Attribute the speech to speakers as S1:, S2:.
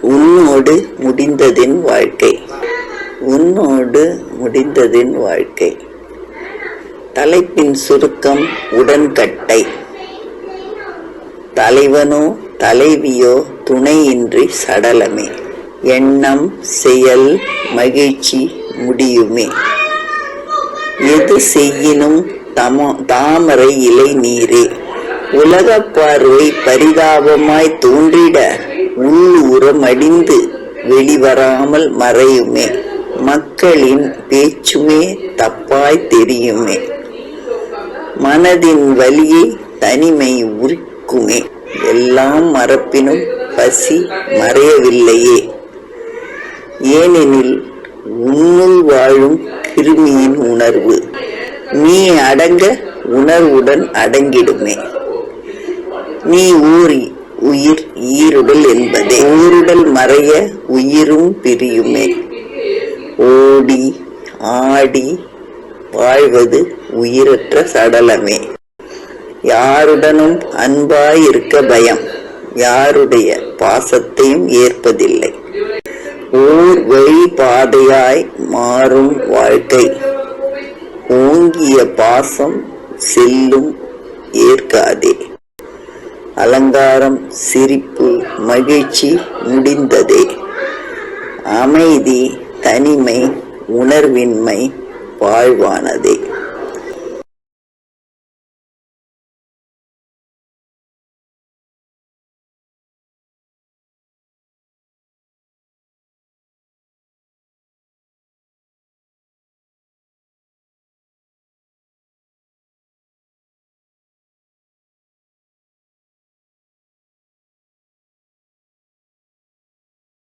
S1: உன்னோடு முடிந்ததின் வாழ்க்கை. உன்னோடு முடிந்ததின் வாழ்க்கை. தலைப்பின் சுருக்கம் உடன்கட்டை. தலைவனோ தலைவியோ துணையின்றி சடலமே. எண்ணம் செயல் மகிழ்ச்சி முடியுமே. எது செய்யினும் தம தாமரை இலை நீரே. உலக பார்வை பரிதாபமாய் தோன்றிட உள்ளூரம் வெளிவராமல் மறையுமே. மக்களின் பேச்சுமே தப்பாய் தெரியுமே. மனதின் வலியை தனிமை உரிக்குமே. எல்லாம் மறப்பினும் பசி மறையவில்லையே. ஏனெனில் உன்னுள் வாழும் கிருமியின் உணர்வு நீ அடங்க உணர்வுடன் அடங்கிடுமே. நீ ஊறி உயிர் ஈருடல் என்பதே. ஈருடல் மறைய உயிரும் பிரியுமே. ஓடி ஆடி வாழ்வது உயிரற்ற சடலமே. யாருடனும் அன்பாயிருக்க பயம் யாருடைய பாசத்தையும் ஏற்பதில்லை. ஓர் வழி பாதையாய் மாறும் வாழ்க்கை. ஓங்கிய பாசம் செல்லும் ஏற்காதே. அலங்காரம் சிரிப்பு மகிழ்ச்சி முடிந்ததே. அமைதி தனிமை உணர்வின்மை வாழ்வானதே.